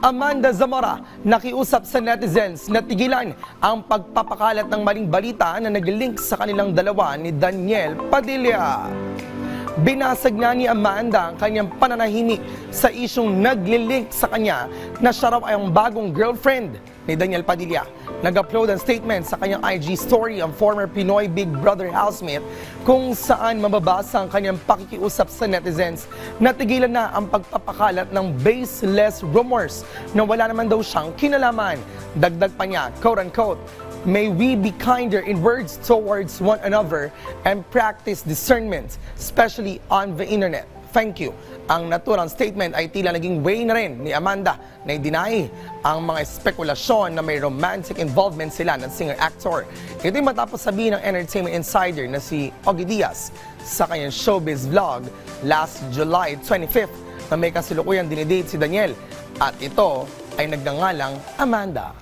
Amanda Zamora nakiusap sa netizens na tigilan ang pagpapakalat ng maling balita na naglilink sa kanilang dalawa ni Daniel Padilla. Binasag nga ni Amanda ang kanyang pananahimik sa isyong naglilink sa kanya na siya raw ay ang bagong girlfriend ni Daniel Padilla. Nag-upload ang statement sa kanyang IG story ang former Pinoy Big Brother housemate kung saan mababasa ang kanyang pakikiusap sa netizens na tigilan na ang pagpapakalat ng baseless rumors na wala naman daw siyang kinalaman. Dagdag pa niya, quote-unquote, May we be kinder in words towards one another and practice discernment, especially on the internet. Thank you. Ang naturang statement ay tila naging way na rin ni Amanda na i-deny ang mga spekulasyon na may romantic involvement sila ng singer-actor. Ito'y matapos sabihin ng entertainment insider na si Ogie Diaz sa kanyang showbiz vlog last July 25th na may kasilukuyang dinidate si Daniel at ito ay nagngangalang Amanda.